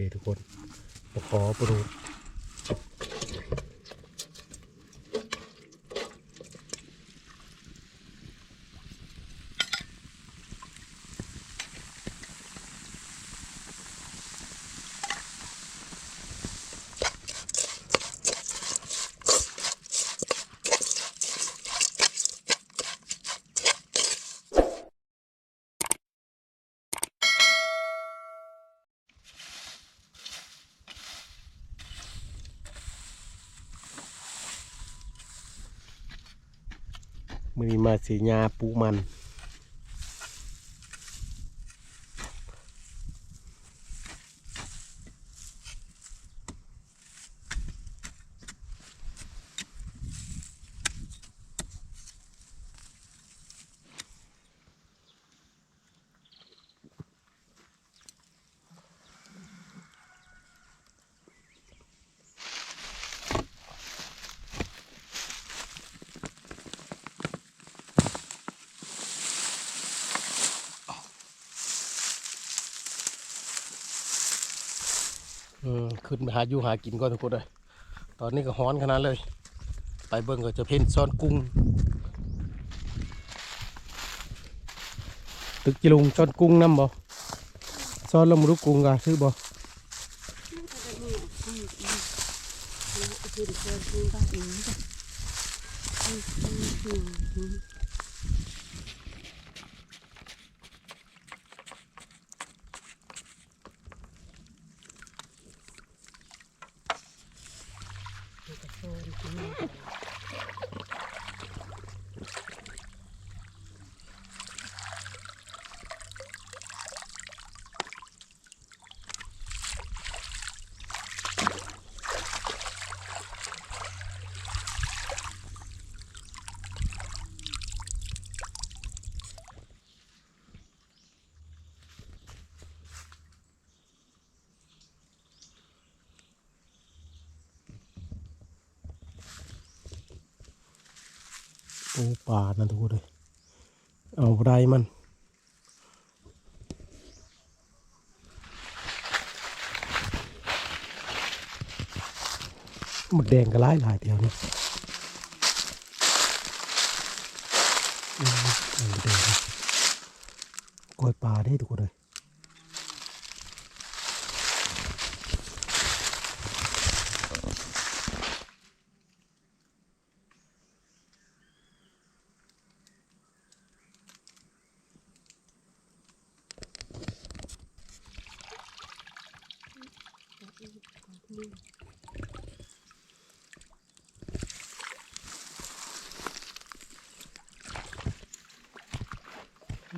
ดีเดทุกคนขอปลูก มือนี้มาสีญาปูมัน อืมขึ้นไปหาอยู่หากินก่อนทุกคนเลยตอนนี้ก็ฮ้อนขนาดเลย ไปเบิ่งก็จะเพ่นซ่อนกุ้ง ตึกจิลุงซ่อนกุ้งน้ำบ่ซ่อนลมรุกุ้งกะซื้อบ่ そうです。 ป่านั่นทุกคนเลยเอาไรมันหมดแดงก็หลายหลายเดียวนี่มหมดแดงนะกล้วยปลาได้ทุกคนเลย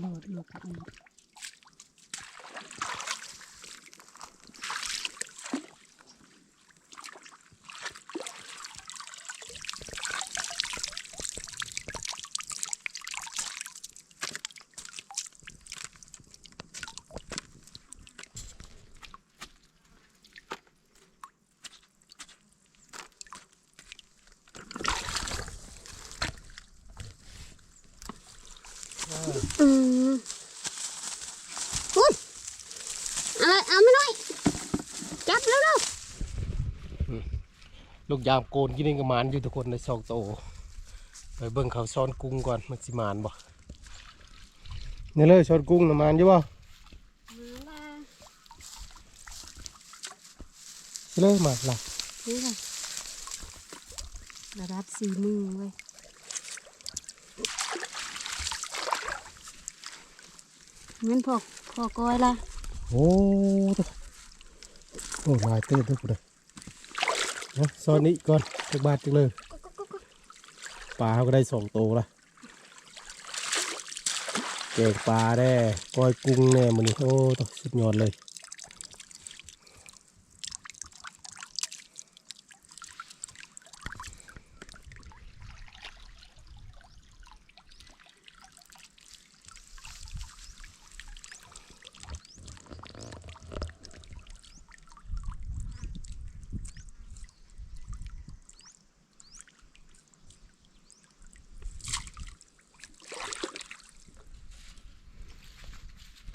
โหลดลูกอัน อืมคุณอะไรเอาไม่น้อย จับแล้วเร็วลูกยามโกนกินเองกับหมานอยู่ทุกคนในซอกโตไปเบิ่งเขาซ่อนกุ้งก่อนมันสิหมานบ่นี่เลยซ่อนกุ้งนะหมานอยู่บ่มาละสิเลยหมานล่ะนี่ค่ะระดับสี่มือเว้ยเงินพอพอก้อยละโอ้ตะ โอ้ลายเต้นทุกคนเลยนะซ้อนนี้ก่อนจักบาทจังเลยปลาเขาก็ได้สองโตวละเกงปลาแน่ก้อยกุ้งแน่มันนี่โอ้ตสุดยอดเลย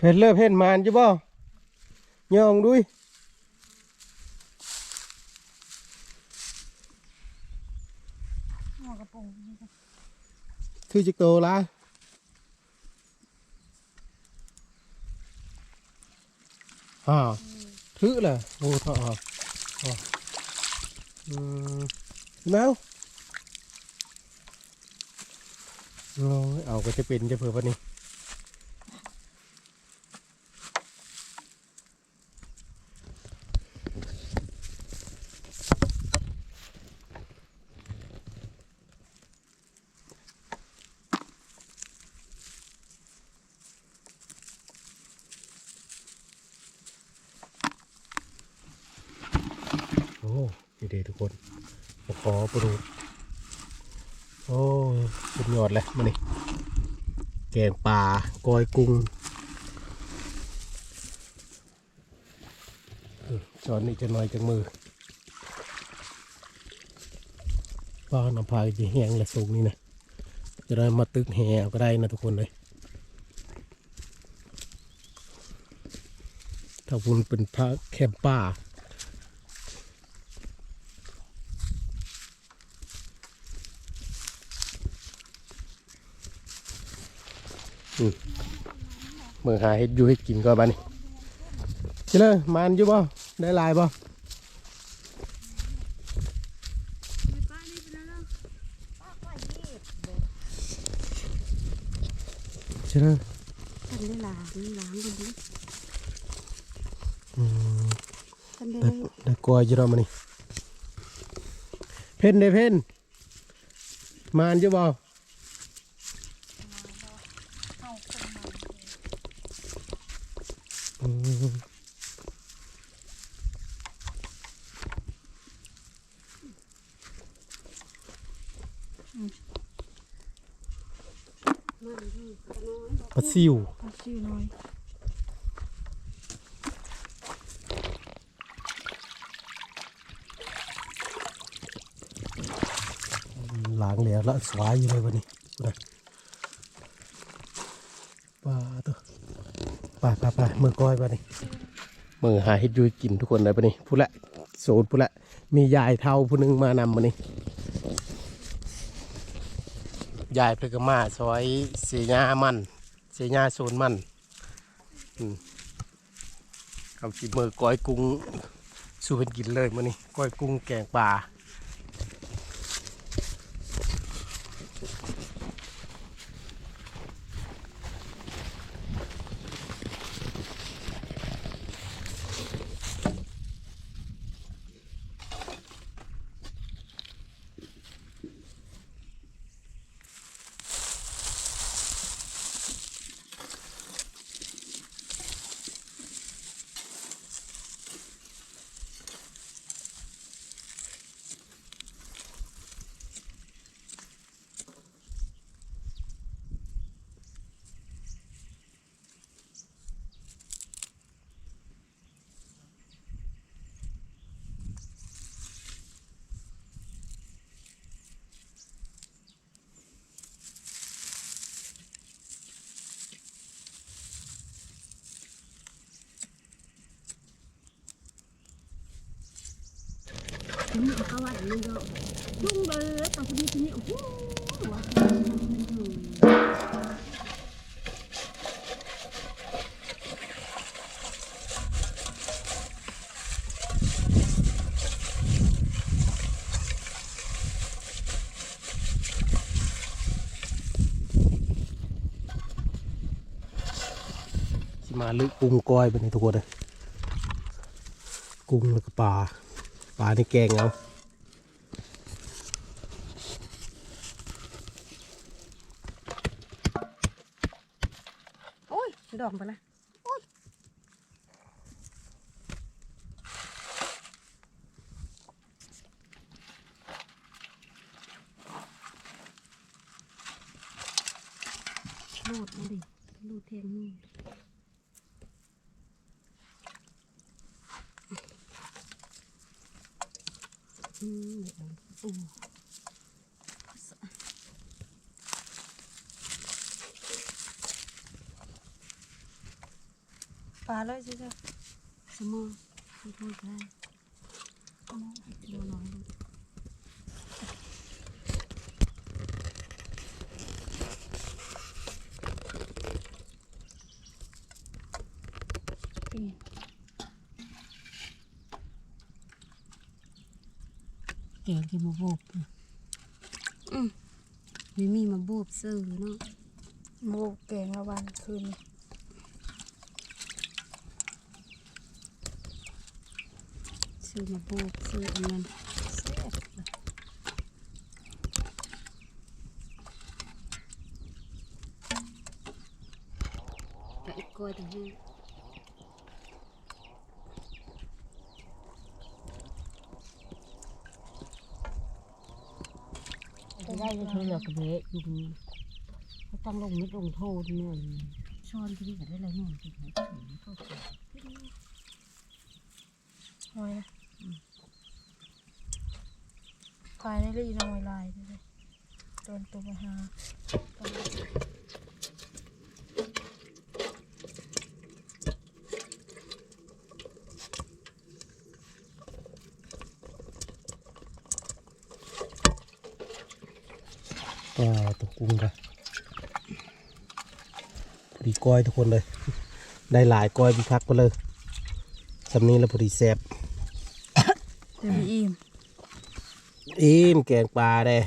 เพ็นเริ่เพ็นมานจิบ่ย่องดุยคือจิกโตละอ่าถือละโอ้ทออืมแมวเอาก็จะเป็นจะเผื่อวันนี้ ดีเดทุกคนมาขอปลูกโอ้สุดยอดเลยมานี่แกงป่ากอยกุ้งอืมช้อนนี่จะน้อยจังมือป้าน้ำพายจะแห้งและสูงนี่นะจะได้มาตึกแหเอาก็ได้นะทุกคนเลยถ้าคุณเป็นพระแคมป่า เมื่อหาเฮ็ดอยู่ให้กินก่อนบ้านี่เจเลยมันอยู่บ่ได้หลายบ่เจเลยกันได้หลามหลามกันดิอืมกันได้ได้ได้กอยอยู่แล้วมานี่เพ่นได้เพ่นมันอยู่บ่อืม มันดีกันน้อย ปลาซิวเอาชื่อน้อยล้างแล้วละสวายอยู่เลยวันนี้นะปลาตัวปลาปลาปลาเมื่อก้อยปลานี่เมื่อหาเฮ็ดอยูให้กินทุกคนเลยปะนี่พูดละโสดพูดละมียายเท่าผู้หนึงมานำมานี่ ยายเพลกมาซอยเสียญามันเสียญาโซนมันเอาจีบมือก้อยกุ้ง สู้เป็นกินเลยมานี่ก้อยกุ้งแกงปลา นี่เขาว่าอย่างนี้ก็ยุ่งเลยตอนที่นี่โอ้โหว่ามาลึกกุ้งก้อยไปในทุกคนเลยกุ้งแล้วก็ปลา ปลาในแกงเอาโอ้ยดอกไปละโอ้ยลูดมาดิลูดเทียนนี่ อืมอืมปลาเลยสิจ้ะสมองพูดพูดได้สมองให้ตัวน้อยดู แกงที่มาโบบนะอืมไม่มีมาโบบซื้อเนาะโมแกงละวันคืนซื้อมาโบบซื้ออันนั้นแซ่บเลยแต่อีกกล้วยต่างหาก จะได้จะเธอเหลือ กระเบะยุงเขาตั้งลงมิดลงโทษเนี่ยช้อนที่นี่ก็ได้ไรนู่นที่ไหนถึงโทษหอยนะถ่ายในรีน้อยลายเลยโดนตัวมาหา ก็ตกกุ้งกันพอดี ก้อยทุกคนเลย ได้หลายก้อยพิคักไปเลยสำนี้แล้วพอดีแซ่บเดี๋ยวอิ่มอิ่มแกงปลาได้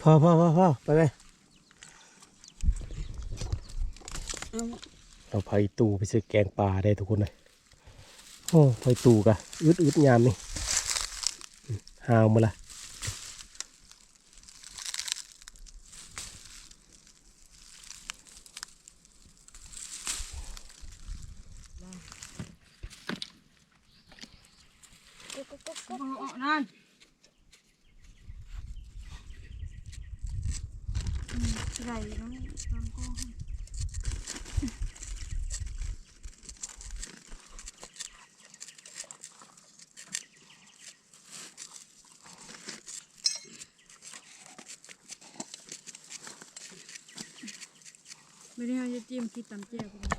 พ่อพ่อพ่อพ่อไปไหมเราไผ่ตูไปซื้อแกงปลาได้ทุกคนเลยโอ้ไผ่ตูกะอึดอึดยามนี่หาวมาละ ไม่ได้เอาจะจิ้มคิดตำเจียวกัน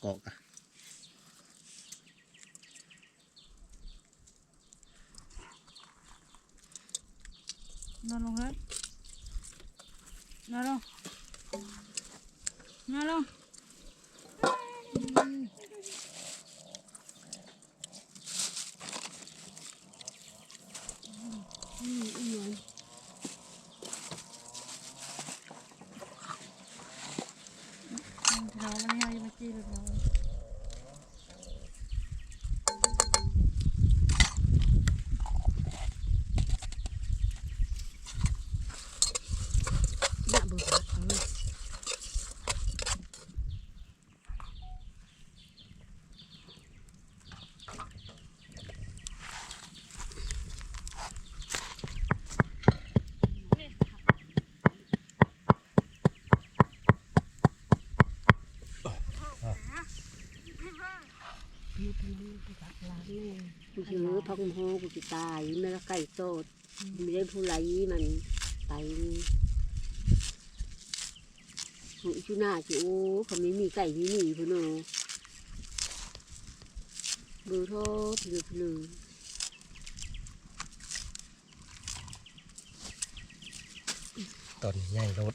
เกาะกะ นอนลงเลยนอนลงนอนลง เราวันนี้เราจะมาจีบเรา น่าเบื่อเออ กูชื่อพักมอกูจะตายแม่ละไก่โตดม่ได้ผู้ไรมันไปหูชูหน้าจิโอ้เขาไม่มีไก่ไม่มีพุ่นเนาะดูโทษดูพลือตอนใหญ่รถ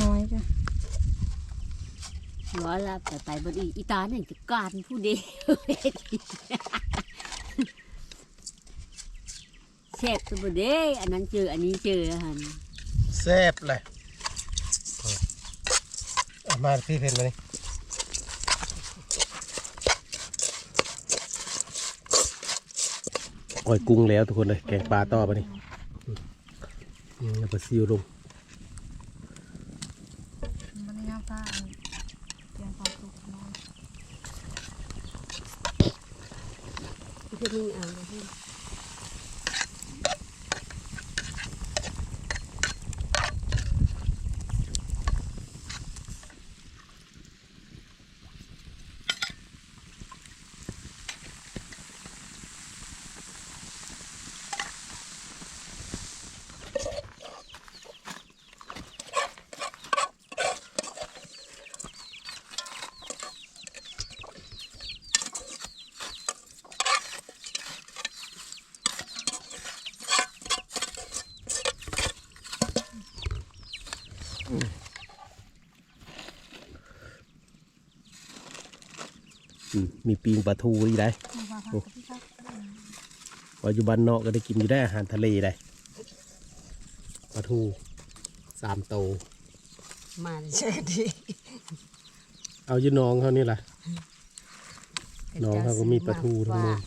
น้อยจ้ะ หัวลาไปไปบดีอีตาเนี่ยจะการผู้เดียวเชฟตัวบดีอันนั้นเจออันนี้เจอหันแซ่บเลยเอามาพี่เพนมานี่ก้อยกุ้งแล้วทุกคนเลยแกงปลาต่อไปนี่อืมแล้วก็ซิวลง มันนี่น้ำตาลเตรียมความสุขน้อย คือมึงเอาเลยพี่ อื มมีปีงปลาทูอีกได้โอ้ปัจจุบันเนาะก็ได้กินอยู่ได้อาหารทะเลได้ปลาทูสามโตวมาเชื่อดีเอาอยู่น้องเขานี่ล่ะน้องเขาก็มีปลาทูทั้งหมด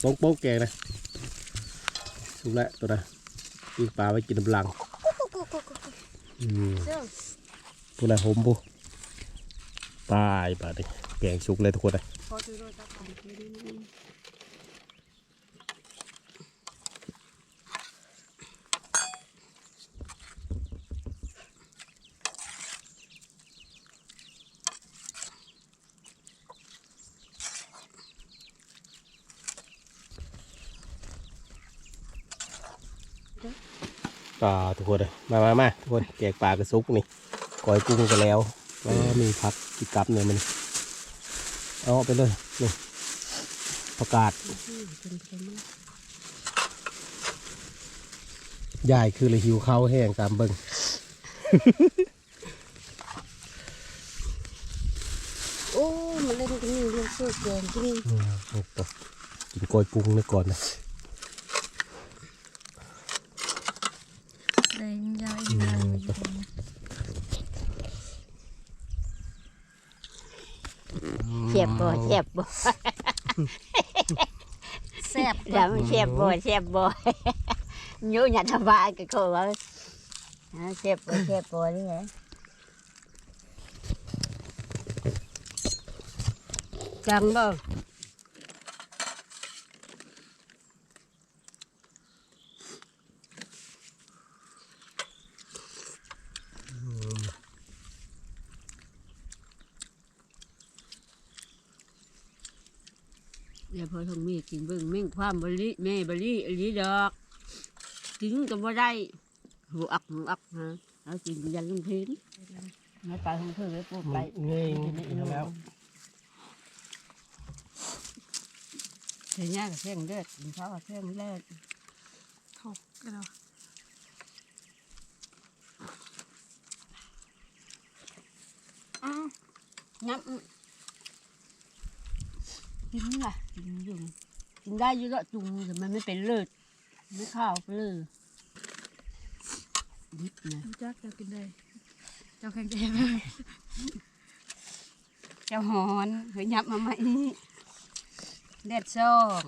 โป๊กโป๊กแกงนะสุกแล้วตัวนะปีงปลาไว้กินน้ำลังอืมเจ้าพูดอะไรผมปู ปลายปลาดิแกงสุกเลยทุกคนเลยพอดูโรจับของไปลาทุกคนเลยมามามาทุกคนแกงปลากระซุกนี่กอยกุ้งกันแล้ว แล้วมีผักกิกับเนี่ยมันเอาไปเลยนี่ประกาศยายคือเลยหิวข้าวแห้งตามเบิ้งโอ้ มันเล่นกันนี่เรื่องสู้เกินที่นี่อืมเอาต่อกินก้อยกุ้งนี่ก่อนนะ เลยยาวอีกนานอยู่ตรงนี้ เสีย บบ่เสียบบ่แซ่บแล้วมันเสียบบ่เสียบบ่โยนอย่าทำบายกับเขาว่าเสียบบ่เสียบบ่นี่ไงจังบ่ เดี๋ยวพอทงมีกินเบิ่งเม่งความบริแม่บริอลีดอกกินก็บ่ได้หูอักหูอักฮะเอากินยันลุงพินไม่ไปของเธอเลยปุ๊บไปเงี้ยแล้วเฮียกับเพ่งเลือดกินข้าวกับเพ่งเลือดถกกันเนาะอ้าวยับกินล่ะ กินอยู่กินได้อยู่แล้วจุงแต่มันไม่เป็นเลือดไม่ข้าวไปเลยดิบนะรู้จักจะกินได้เจ้าแข็งใจมากเจ้าหอนเฮ้ยยับมาไหมเด็ดซอง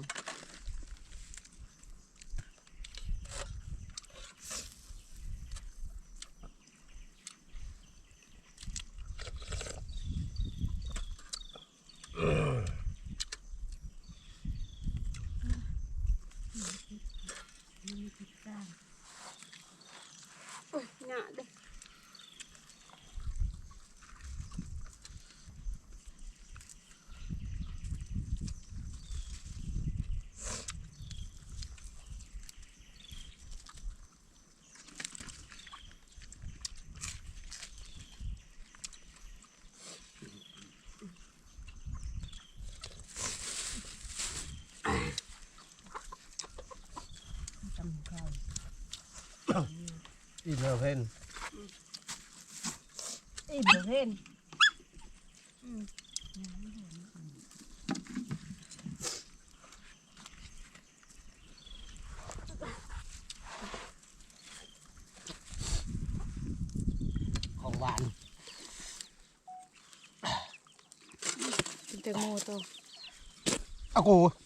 อีเมลเพ่นอีเบเรนข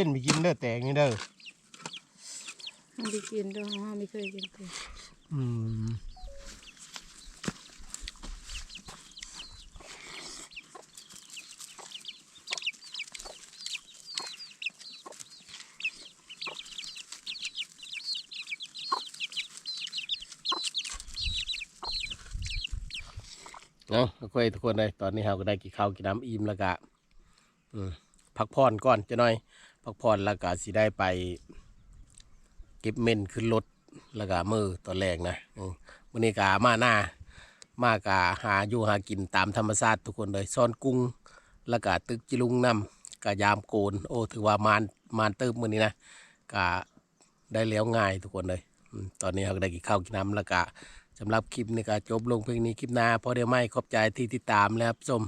องหวานกินแตงโมตัวอากูเห็นไปกินเด้อแตงนี่เด้อไม่ได้กินด้วยห้าไม่เคยกินตัวอืมเนาะก็คุยทุกคนเลยตอนนี้เราก็ได้กินข้าวกินน้ำอิ่มแล้วก็อืมพักผ่อนก่อนจะหน่อย พักผ่อนแล้วก็สิได้ไป เก็บเม่นขึ้นรถแล้วก็มือตอนแรกนะมวันนี้กามาหน้ามากาหาอยู่หากินตามธรรมชาติทุกคนเลยซ่อนกุ้งแล้วก็ตึกจิลุงนำกะยามโกน โอ้ถือว่ามานมานเติมมือนี้นะกะได้แล้วง่ายทุกคนเลยตอนนี้เราก็ได้กินข้าวกินน้ำแล้วก็สำหรับคลิปนี้ก็จบลงเพียงนี้คลิปหน้าพอเดี๋ยวไม่ขอบใจที่ติดตามแล้วครับชม